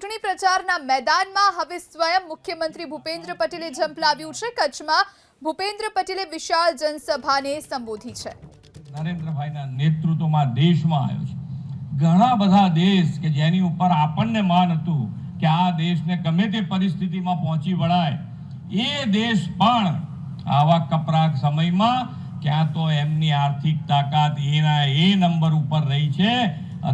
ચૂંટણી પ્રચારના મેદાનમાં હવે સ્વયં મુખ્યમંત્રી ભૂપેન્દ્ર પટેલે ઝંપલાવ્યું છે. કચ્છમાં ભૂપેન્દ્ર પટેલે વિશાળ જનસભાને સંબોધી છે. નરેન્દ્રભાઈના નેતૃત્વમાં દેશમાં આવ્યો છે. ઘણા બધા દેશ કે જેની ઉપર આપણને માન હતું કે આ દેશને ગમે તે પરિસ્થિતિમાં પહોંચી વળાય, એ દેશ પણ આવા કપરાક સમયમાં ક્યાં તો એમની આર્થિક તાકાત એના એ નંબર ઉપર રહી છે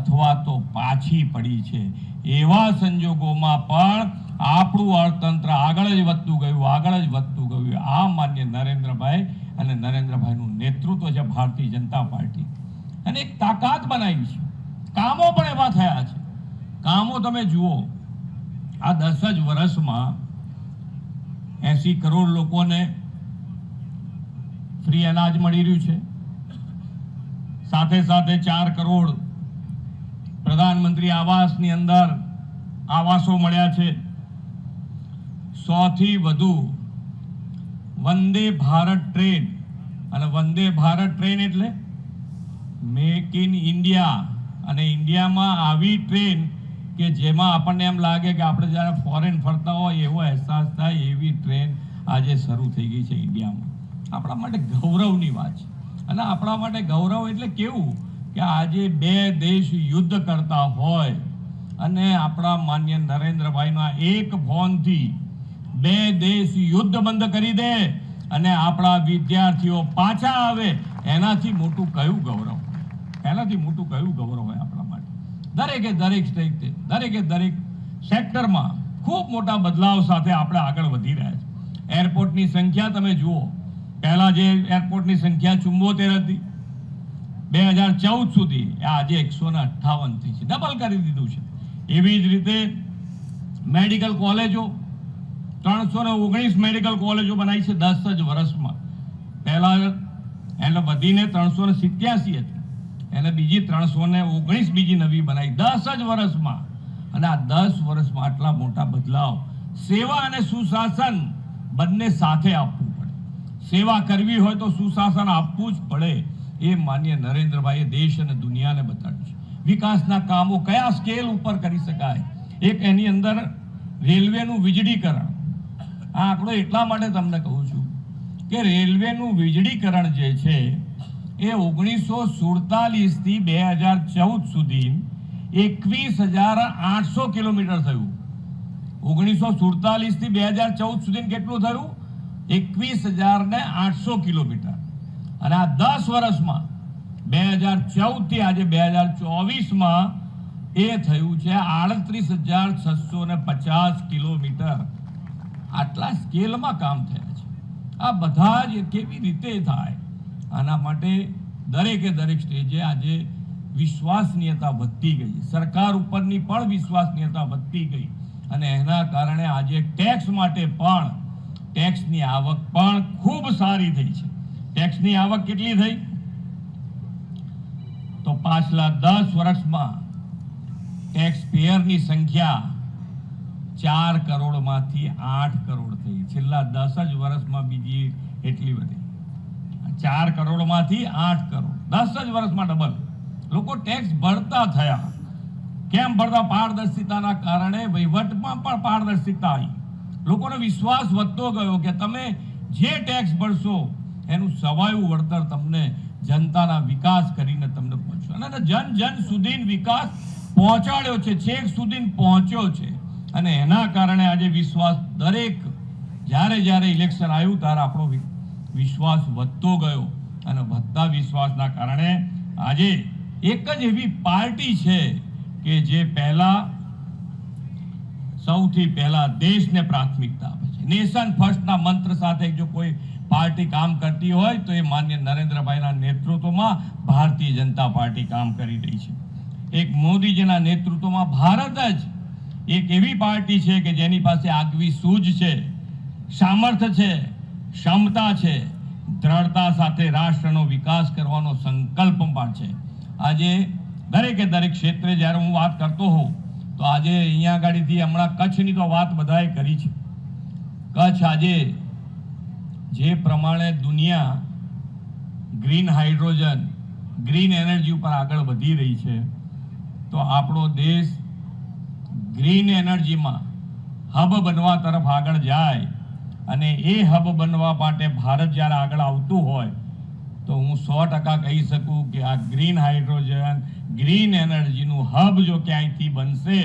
અથવા તો પાછી પડી છે. એવા સંજોગોમાં પણ આપણું અર્થતંત્ર આગળ જ વધતું ગયું, આગળ જ વધતું ગયું. આ માન્ય નરેન્દ્રભાઈ અને નરેન્દ્રભાઈનું નેતૃત્વ છે ભારતીય જનતા પાર્ટી. અને એક તાકાત બનાવી છે. કામો પણ એવા થયા છે. કામો તમે જુઓ, આ દસ જ વર્ષમાં એસી કરોડ લોકોને ફ્રી અનાજ મળી રહ્યું છે. સાથે સાથે ચાર કરોડ પ્રધાનમંત્રી આવાસની અંદર આવાસો મળ્યા છે. સોથી વધુ વંદે ભારત ટ્રેન. અને વંદે ભારત ટ્રેન એટલે મેક ઇન ઇન્ડિયા. અને ઇન્ડિયામાં આવી ટ્રેન કે જેમાં આપણને એમ લાગે કે આપણે જ્યારે ફોરેન ફરતા હોય એવો અહેસાસ થાય એવી ટ્રેન આજે શરૂ થઈ ગઈ છે ઇન્ડિયામાં. આપણા માટે ગૌરવની વાત છે. અને આપણા માટે ગૌરવ એટલે કેવું? કે આજે બે દેશ યુદ્ધ કરતા હોય અને આપણા માન્ય નરેન્દ્રભાઈના એક ફોનથી બે દેશ યુદ્ધ બંધ કરી દે અને આપણા વિદ્યાર્થીઓ પાછા આવે, એનાથી મોટું કયું ગૌરવ? એનાથી મોટું કયું ગૌરવ હોય આપણા માટે? દરેકે દરેક સ્ટેજે, દરેકે દરેક સેક્ટરમાં ખૂબ મોટા બદલાવ સાથે આપણે આગળ વધી રહ્યા છે. એરપોર્ટની સંખ્યા તમે જુઓ. પહેલાં જે એરપોર્ટની સંખ્યા ચુંબોતેર હતી બે હજાર ચૌદ સુધી આજે એકસો ને અઠ્ઠાવનથી છે. ડબલ કરી દીધું છે. એવી જ રીતે મેડિકલ કોલેજો ત્રણસો ને ઓગણીસ મેડિકલ કોલેજો બનાવી છે દસ જ વર્ષમાં. પહેલાં એટલે વધીને ત્રણસો ને સિત્યાસી હતી. એને બીજી ત્રણસો ને ઓગણીસ બીજી નવી બનાવી. દસ જ વર્ષમાં. અને આ દસ વર્ષમાં આટલા મોટા બદલાવ. સેવા અને સુશાસન બંને સાથે આપવું પડે. સેવા કરવી હોય તો સુશાસન આપવું જ પડે. એ માન્ય નરેન્દ્રભાઈએ દેશ અને દુનિયાને બતાડ્યું છે. વિકાસના કામો કયા સ્કેલ ઉપર કરી શકાય? એક એની અંદર રેલવેનું વીજળીકરણ. આ આંકડો એટલા માટે તમને કહું છું કે રેલવેનું વીજળીકરણ જે છે, એ ઓગણીસો સુડતાલીસથી બે હજાર ચૌદ સુધી એકવીસ હજાર આઠસો કિલોમીટર થયું. ઓગણીસો સુડતાલીસથી બે હજાર ચૌદ સુધી કેટલું થયું? એકવીસ હજાર ને આઠસો કિલોમીટર. અને આ દસ વર્ષમાં બે હજાર ચૌદથી આજે બે હજાર ચોવીસમાં એ થયું છે આડત્રીસ હજાર છસો ને પચાસ કિલોમીટર. આટલા સ્કેલમાં કામ થયા છે. આ બધા જ કેવી રીતે થાય? આના માટે દરેકે દરેક સ્ટેજે આજે વિશ્વાસનીયતા વધતી ગઈ સરકાર ઉપરની પણ વિશ્વાસનીયતા વધતી ગઈ. અને એના કારણે આજે ટેક્સ માટે પણ ટેક્સની આવક પણ ખૂબ સારી થઈ છે. ટેક્સની આવક કેટલી થઈ? તો પાછલા દસ વર્ષમાં ટેક્સ પેયરની સંખ્યા ચાર કરોડમાંથી આઠ કરોડ થઈ. છેલ્લા દસ જ વર્ષમાં બીજી એટલી વધી. ચાર કરોડમાંથી આઠ કરોડ. દસ જ વર્ષમાં ડબલ લોકો ટેક્સ ભરતા થયા. કેમ ભરતા? પારદર્શિતાના કારણે વહીવટમાં પણ પારદર્શિતા આવી. લોકોનો વિશ્વાસ વધતો ગયો કે તમે જે ટેક્સ ભરશો એનું સવાયું વળતર તમને જનતાના વિકાસ કરીને તમને પહોંચ્યો. અને જન જન સુધી વિકાસ પહોંચાડ્યો છે, છેક સુધી પહોંચ્યો છે. અને એના કારણે આજે વિશ્વાસ દરેક જ્યારે જ્યારે ઇલેક્શન આવ્યું ત્યારે આપણો વિશ્વાસ વધતો ગયો. અને વધતા વિશ્વાસના કારણે આજે એક જ એવી પાર્ટી છે કે જે પહેલા સૌથી પહેલા દેશને પ્રાથમિકતા આપે છે. નેશન ફર્સ્ટના મંત્ર સાથે જો કોઈ પાર્ટી કામ કરતી હોય તો એ માન્ય નરેન્દ્રભાઈના નેતૃત્વમાં ભારતીય જનતા પાર્ટી કામ કરી રહી છે. એક મોદીજીના નેતૃત્વમાં ભારત જ એક એવી પાર્ટી છે કે જેની પાસે આગવી સૂઝ છે સામર્થ્ય છે, ક્ષમતા છે, દ્રઢતા સાથે રાષ્ટ્રનો વિકાસ કરવાનો સંકલ્પ પણ છે. આજે દરેકે દરેક ક્ષેત્રે જ્યારે હું વાત કરતો હોઉં, તો આજે અહીંયા આગળથી હમણાં કચ્છની તો વાત બધાએ કરી છે. કચ્છ આજે જે પ્રમાણે દુનિયા ગ્રીન હાઇડ્રોજન, ગ્રીન એનર્જી ઉપર આગળ વધી રહી છે, તો આપણો દેશ ગ્રીન એનર્જીમાં હબ બનવા તરફ આગળ જાય અને એ હબ બનવા માટે ભારત જ્યારે આગળ આવતું હોય, તો હું સો ટકા કહી શકું કે આ ગ્રીન હાઇડ્રોજન, ગ્રીન એનર્જીનું હબ જો ક્યાંયથી બનશે,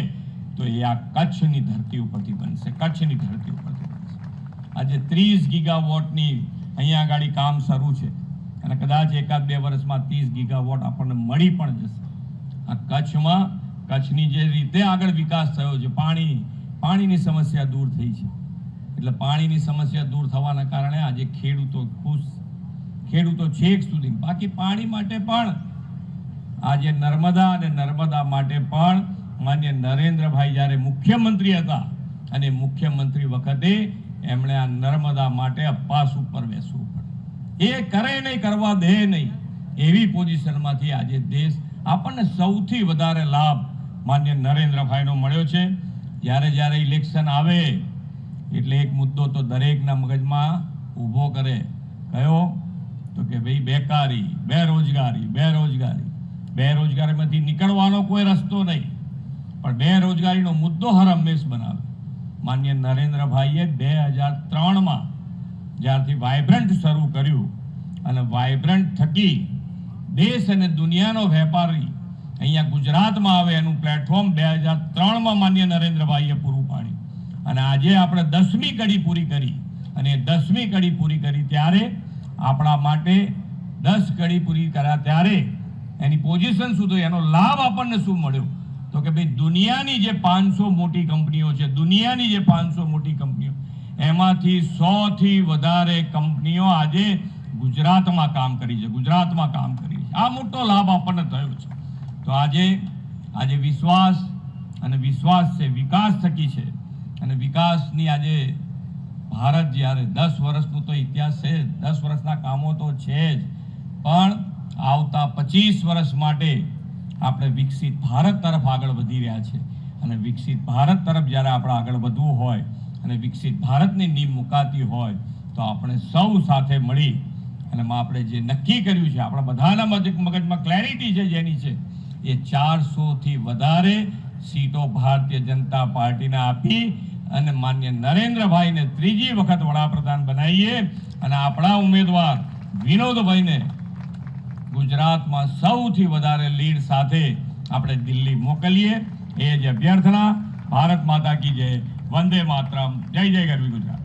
તો એ આ કચ્છની ધરતી ઉપરથી બનશે, કચ્છની ધરતી બનશે આજે ત્રીસ ગીગાવોટની અહીંયા આગળ કામ શરૂ છે. અને કદાચ એકાદ બે વર્ષમાં ત્રીસ ગીગાવોટ આપણને મળી પણ જશે. આ કચ્છમાં, કચ્છની જે રીતે આગળ વિકાસ થયો છે, પાણી, પાણીની સમસ્યા દૂર થઈ છે. એટલે પાણીની સમસ્યા દૂર થવાના કારણે આજે ખેડૂતો ખુશ, ખેડૂતો છેક સુધી, બાકી પાણી માટે પણ, આજે નર્મદા અને નર્મદા માટે પણ માન્ય નરેન્દ્રભાઈ જ્યારે મુખ્યમંત્રી હતા અને મુખ્યમંત્રી વખતે એમણે આ નર્મદા માટે અપાસ ઉપર બેસવું પડે. એ કરે નહીં, કરવા દે નહીં. એવી પોઝિશનમાંથી આજે દેશ આપણને સૌથી વધારે લાભ માન્ય નરેન્દ્રભાઈનો મળ્યો છે. જ્યારે જ્યારે ઇલેક્શન આવે, એટલે એક મુદ્દો તો દરેકના મગજમાં ઊભો કરે. કયો? તો કે ભાઈ બેકારી, બેરોજગારી બેરોજગારી. બેરોજગારીમાંથી નીકળવાનો કોઈ રસ્તો નહીં. પણ બેરોજગારીનો મુદ્દો હર હંમેશ બનાવે. માન્ય નરેન્દ્રભાઈએ બે હજાર ત્રણમાં જ્યારથી વાઇબ્રન્ટ શરૂ કર્યું અને વાઇબ્રન્ટ થકી દેશ અને દુનિયાનો વેપારી અહીંયા ગુજરાતમાં આવે એનું પ્લેટફોર્મ બે હજાર ત્રણમાં માન્ય નરેન્દ્રભાઈએ પૂરું પાડ્યું. અને આજે આપણે દસમી કડી પૂરી કરી અને દસમી કડી પૂરી કરી ત્યારે આપણા માટે દસ કડી પૂરી કર્યા ત્યારે એની પોઝિશન શું થઈ એનો લાભ આપણને શું મળ્યો? તો કે ભાઈ, દુનિયાની જે પાંચસો મોટી કંપનીઓ છે, દુનિયાની જે પાંચસો મોટી કંપનીઓ, એમાંથી સો થી વધારે કંપનીઓ આજે ગુજરાતમાં કામ કરી છે, ગુજરાતમાં કામ કરી છે. આ મોટો લાભ આપણને થયો છે. તો આજે આજે વિશ્વાસ અને વિશ્વાસ છે, વિકાસ થકી છે. અને વિકાસની આજે ભારત જ્યારે દસ વર્ષનું તો ઇતિહાસ છે, દસ વર્ષના કામો તો છે જ. પણ આવતા પચીસ વર્ષ માટે આપણે વિકસિત ભારત તરફ આગળ વધી રહ્યા છે. અને વિકસિત ભારત તરફ જ્યારે આપણે આગળ વધવું હોય અને વિકસિત ભારતની નીમ મુકાતી હોય તો આપણે સૌ સાથે મળી અને આપણે જે નક્કી કર્યું છે, આપણા બધાના મગજ મગજમાં ક્લેરિટી છે જેની છે, એ ચારસોથી વધારે સીટો ભારતીય જનતા પાર્ટીને આપી અને માન્ય નરેન્દ્રભાઈને ત્રીજી વખત વડાપ્રધાન બનાવીએ અને આપણા ઉમેદવાર વિનોદભાઈને ગુજરાતમાં સૌથી વધારે લીડ સાથે આપણે દિલ્હી મોકલીએ. એ જ અભ્યર્થના. ભારત માતા કી જય. વંદે માતરમ. જય જય ગરવી ગુજરાત.